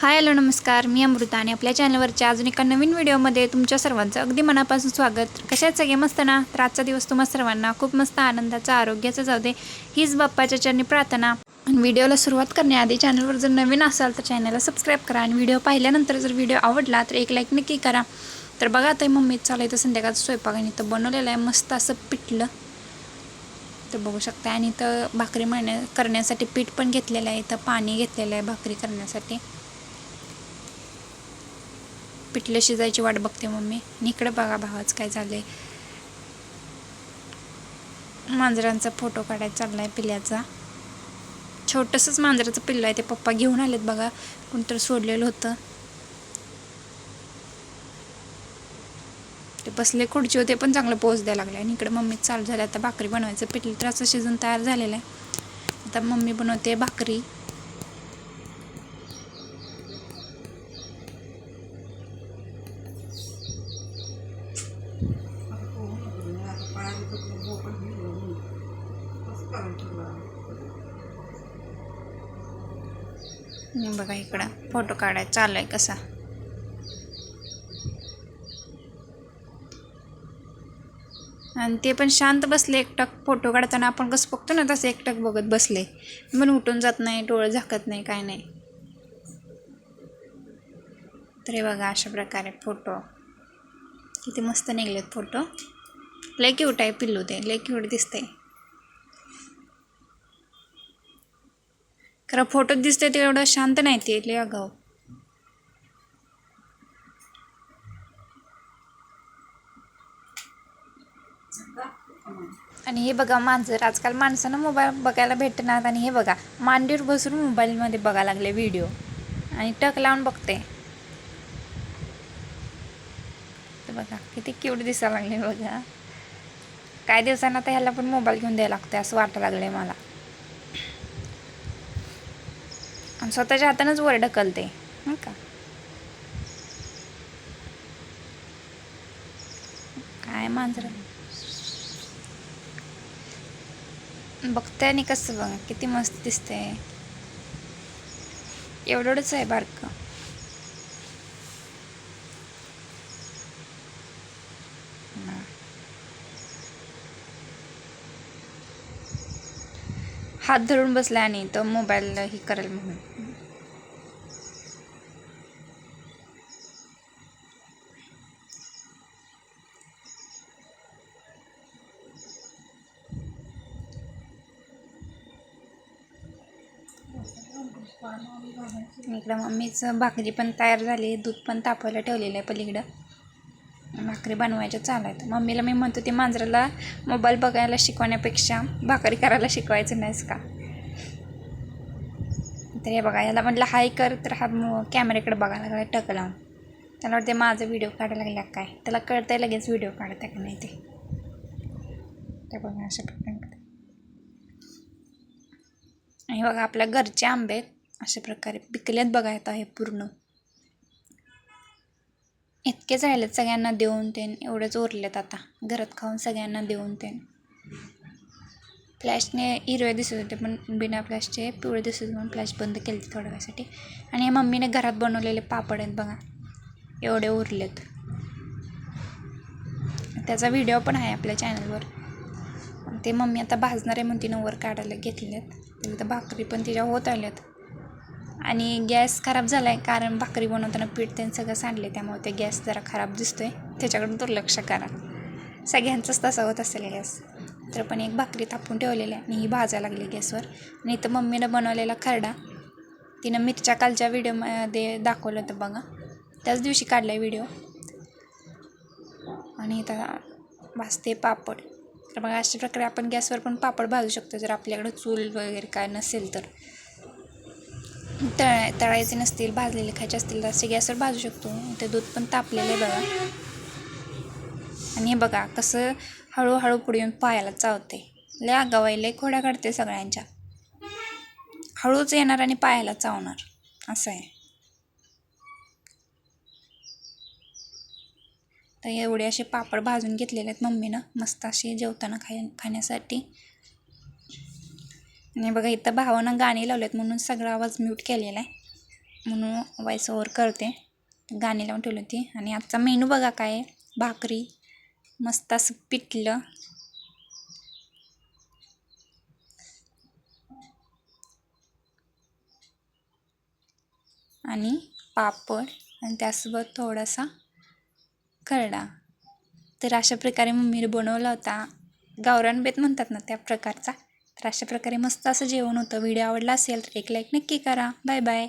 Hi hello नमस्कार. मी अमृता आणि आपल्या चॅनलवरच्या अजून एका नवीन व्हिडिओमध्ये तुमच्या सर्वांचं अगदी मनापासून स्वागत. कशाच सगळे? मस्त ना? तर आजचा दिवस तुम्हा सर्वांना खूप मस्त आनंदाचा आरोग्याचा जाऊ दे हीच बाप्पाच्या चरणी प्रार्थना. व्हिडिओला सुरुवात करण्याआधी चॅनलवर जर नवीन असाल तर चॅनलला सबस्क्राईब करा आणि व्हिडिओ पाहिल्यानंतर जर व्हिडिओ आवडला तर एक लाईक नक्की करा. तर बघा आता मम्मी चालू आहे तर संध्याकाळचं स्वयंपाक आणि इथं बनवलेलं आहे मस्त असं पिठलं. तर बघू शकता आणि इथं भाकरी म्हणण्या करण्यासाठी पीठ पण घेतलेलं आहे. इथं पाणी घेतलेलं आहे भाकरी करण्यासाठी. पिठलं शिजायची वाट बघते मम्मी. इकडं बघा भावाच काय झालंय. मांजरांचा फोटो काढायचा चाललाय पिल्ल्याचा छोटंसंच मांजराचं पिल्लं आहे ते पप्पा घेऊन आलेत बघा. कोणतरी सोडलेलं होतं. ते बसले खुर्ची होते पण चांगलं पोच द्यायला लागले. आणि इकडे मम्मी चालू झालं आता भाकरी बनवायचं. पिठलं तर असं शिजून तयार झालेलं आहे. आता मम्मी बनवते भाकरी. बघा इकडं फोटो काढायचा चालू आहे कसा. आणि ते पण शांत बसले एकटक. फोटो काढताना आपण कसं बघतो ना तसं एकटक बघत बसले. पण उठून जात नाही डोळं झाकत नाही काय नाही. तर बघा अशा प्रकारे फोटो किती मस्त निघलेत फोटो. लय क्यूट आहे पिल्लू ते लय क्यूट दिसते खरं फोटोत दिसते ते एवढं शांत नाही ते लय अगाव आणि हे बघा मांजर आजकाल माणसानं मोबाईल बघायला भेटणार आणि हे बघा मांडीवर बसून मोबाईलमध्ये बघायला लागले व्हिडिओ आणि टक लावून बघते तर बघा. किती क्यूट दिसायला लागले बघा. काही दिवसांना तर ह्याला पण मोबाईल घेऊन द्यायला लागते असं वाटायला लागलंय मला. आणि स्वतःच्या हातानंच वर ढकलते. हं का? काय मांजर? बघते आणि कसं बघा किती मस्त दिसतंय. एवढंच आहे बारकं हं. हात धरून बसला आणि तो मोबाईल ही करेल म्हणून. इकडं मम्मीचं भाकरी पण तयार झाली दूध पण तापवायला ठेवलेलं आहे पलीकडं. भाकरी बनवायच्या चालू आहेत मम्मीला मी म्हणतो ते मांजराला मोबाईल बघायला शिकवण्यापेक्षा भाकरी करायला शिकवायचं नाहीस का? तर हे बघा याला म्हटलं हाय कर. तर हा कॅमेऱ्याकडे बघायला लागला टक लावून. त्याला वाटते माझा व्हिडिओ काढायला लागला काय? त्याला कळतंय लगेच व्हिडिओ काढता का नाही ते. ते बघा अशा प्रकारे आणि बघा आपल्या घरचे आंबे अशा प्रकारे पिकलेत बघा येत आहे पूर्ण. इतकेच राहिलेत सगळ्यांना देऊन तेन. एवढेच उरलेत आता. घरात खाऊन सगळ्यांना देऊन तेन. फ्लॅशने हिरवे दिसत होते पण बिना फ्लॅशचे पिवळे दिसत होते म्हणून फ्लॅश बंद केले थोड्या वेळासाठी. आणि या मम्मीने घरात बनवलेले पापड आहेत बघा. एवढे उरलेत. त्याचा व्हिडिओ पण आहे आपल्या चॅनलवर. ते मम्मी आता भाजणार आहे म्हणून तिनं वर काढायला घेतलेत. तर भाकरी पण तिच्या होत आल्यात. आणि गॅस खराब झाला आहे कारण भाकरी बनवताना पीठ त्यांनी सगळं सांडले त्यामुळे ते गॅस जरा खराब दिसतो आहे त्याच्याकडून दुर्लक्ष करा. सगळ्यांचंच तसं होत असेल गॅस. तर पण एक भाकरी तापून ठेवलेली आहे आणि ही भाजायला लागली गॅसवर. आणि इथं मम्मीनं बनवलेला खरडा तिनं मिरच्या कालच्या व्हिडिओमध्ये दाखवलं होतं बघा. त्याच दिवशी काढला आहे व्हिडिओ. आणि इथं भाजते पापड. तर बघा अशा प्रकारे आपण गॅसवर पण पापड भाजू शकतो जर आपल्याकडं चूल वगैरे काय नसेल तर. तळ तळायचे नसतील भाजलेले खायचे असतील तर असे गॅसवर भाजू शकतो. ते दूध पण तापलेलं आहे बघा. आणि हे बघा कसं हळूहळू पुढे येऊन पायाला चावते. लय आगावाय लय खोड्या काढते सगळ्यांच्या. हळूच येणार आणि पायाला चावणार. असं आहे. तर एवढे असे पापड भाजून घेतलेले आहेत मम्मीनं. मस्त असे जेवताना खाय खाण्यासाठी. आणि बघा इथं भावानं गाणी लावलेत म्हणून सगळा आवाज म्यूट केलेला आहे. म्हणून व्हॉइस ओव्हर करते. गाणी लावून ठेवली होती. आणि आजचा मेनू बघा काय भाकरी मस्त असं पिठलं. आणि पापड आणि त्यासोबत थोडासा खरडा. तर अशा प्रकारे मम्मीने बनवला होता. गावरान बेत म्हणतात ना त्या प्रकारचा. तर अशा प्रकारे मस्त असं जेवण होतं. व्हिडिओ आवडला असेल तर एक लाईक नक्की करा. Bye bye